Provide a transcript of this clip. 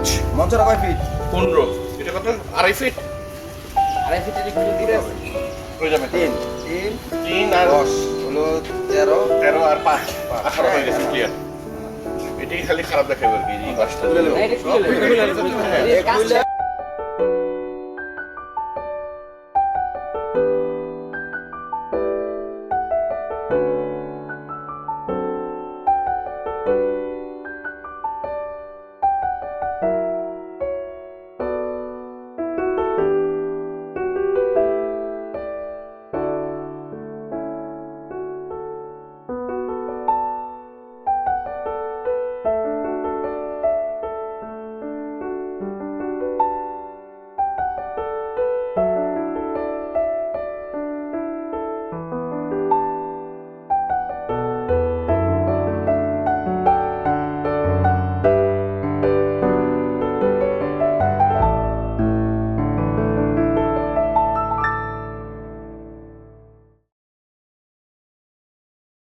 পাঁচ। মঞ্চটা কয় ফিট পনেরো। এটা কত? আড়াই ফিট আড়াই ফিট একটু দূরে আছে হয়ে যাবে। তিন। তিন। তিন আর দশ। হলো তেরো। তেরো আর পাঁচ। আঠারো হ্যাঁ। হয়ে। গেছে ক্লিয়ার এটাই খালি খারাপ দেখাবে আর কি এই বাসটা।